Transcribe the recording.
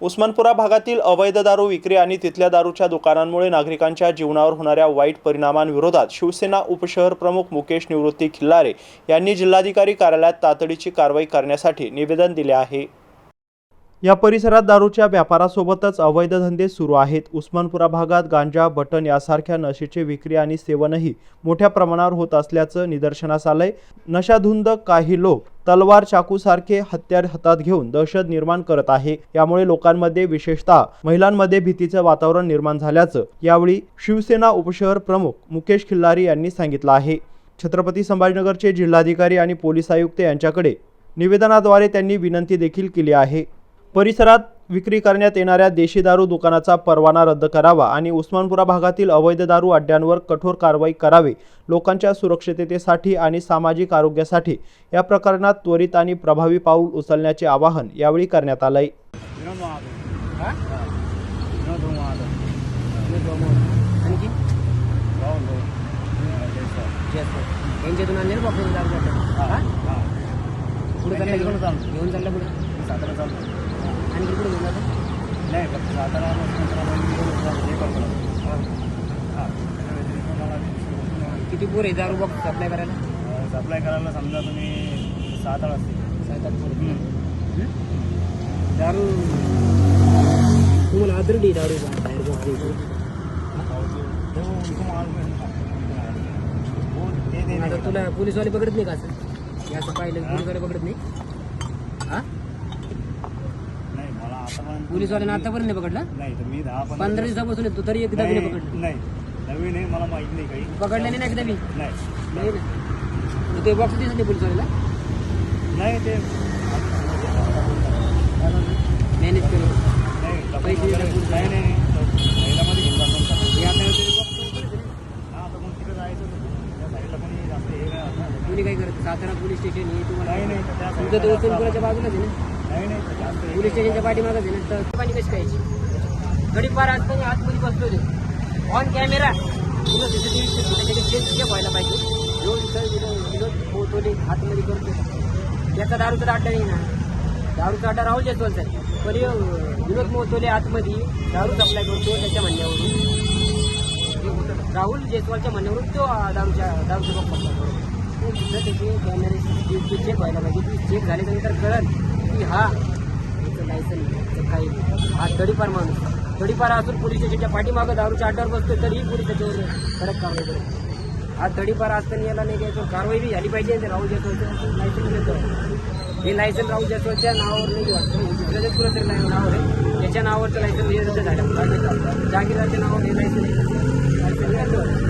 उस्मानपुरा भागातील अवैध दारू विक्री आणि तिथल्या दारूच्या दुकानांमुळे नागरिकांच्या जीवनावर होणाऱ्या वाईट परिणामांविरोधात शिवसेना उपशहर प्रमुख मुकेश निवृत्ती खिल्लारे यांनी जिल्हाधिकारी कार्यालयात तातडीची कारवाई करण्यासाठी निवेदन दिले आहे. या परिसरात दारूच्या व्यापारासोबतच अवैध धंदे सुरू आहेत. उस्मानपुरा भागात गांजा बटन यासारख्या नशेची विक्री आणि सेवनही मोठ्या प्रमाणावर होत असल्याचं निदर्शनास आलंय. नशाधुंद काही लोक तलवार चाकूसारखे हत्यार हातात घेऊन दहशत निर्माण करत आहे. यामुळे लोकांमध्ये विशेषतः महिलांमध्ये भीतीचं वातावरण निर्माण झाल्याचं यावेळी शिवसेना उपशहर प्रमुख मुकेश खिल्लारी यांनी सांगितलं आहे. छत्रपती संभाजीनगरचे जिल्हाधिकारी आणि पोलीस आयुक्त यांच्याकडे निवेदनाद्वारे त्यांनी विनंती देखील केली आहे. परिसरात विक्री करण्यात येणाऱ्या देशी दारू दुकानाचा परवाना रद्द करावा आणि उस्मानपुरा भागातील अवैध दारू अड्ड्यांवर कठोर कारवाई करावी लोकांच्या सुरक्षिततेसाठी आणि सामाजिक आरोग्यासाठी. या प्रकरणात त्वरित आणि प्रभावी पाऊल उचलण्याचे आवाहन यावेळी करण्यात आलंय. घेऊन आणखी घेऊन जातो नाही फक्त सातारा हे हा. हा. किती पोर आहे? दारू बॉक्स सप्लाय करायला? सप्लाय करायला समजा तुम्ही सात आठ असतील. सात आठ पोरं. दारू तुम्हाला आदरडी दारू बाहेर. तुला पोलीसवाले पकडत नाही का असं? असं पाहिलं? पोलीसवाले पकडत नाही? हा? आतापर्यंत पोलीसवाल्यानं आतापर्यंत नाही पकडला? नाही तर मी दहा पंधरा दिवसापासून येतो तरी एकदा बी नाही पकडलं. नाही. नवीन आहे मला माहीत नाही काही. पकडलेली नाही एकदा बी? नाही. नाही ना. मग ते बॉक्स दिसत नाही पोलीसवाल्याला? नाही ते मॅनेज करून नाही पैसे पैसे देतात पुढचं. नाही नाही महिलामध्ये घेऊन जातो. हे. हा आता मग तिकडे जायचं होतं. त्या साईडला पण जास्त हे नाही होत ना. कोणी काय करत? सातारा पोलीस स्टेशन हे तुम्हाला नाही त्या तुमचं साईडला जास्त उस्मानपुराच्या बाजूलाच आहे ना? पोलीस स्टेशनच्या पाठीमागच आहे ना तर पाणी कशी खायची गडी पार असताना आतमध्ये बसलो ते. ऑन कॅमेरा तुला सीसीटीव्ही त्याच्याकडे चेक चेक व्हायला पाहिजे. दोन विरोध विनोद विनोद पोहोचवले आतमध्ये करतो त्याचा दारूचा अड्डा नाही ना दारूचा अड्डा राहुल जयस्वाल आहे पण हे, विनोद मोहतोले आतमध्ये. दारू सप्लाय करतो त्याच्या म्हणण्यावरून. राहुल जयस्वालच्या म्हणण्यावरून तो दारूच्या दारूचा बॉक्स करतो त्याचे कॅमेरे चेक व्हायला पाहिजे. ती चेक झाल्यानंतर कळल. की हा याचं लायसन काही हा तडीपार माणूस. तडीपार असून पोलीस स्टेशनच्या पाठीमागं दारूच्या अड्ड्यावर बसतो तरीही पोलीस त्याच्यावर कडक कारवाई करतो हा तडीपार असताना याला नाही घ्यायचं कारवाई बी झाली पाहिजे राहू जातो जयस्वालचं लायसन घेतो हे लायसन राहू जातोच्या नावावर नाही वाटतं दुसऱ्या पुरं नावावर आहे. त्याच्या नावावरचं लायसन हे रद्द झालं. जागीरदारच्या नावावर हे लायसन लायसन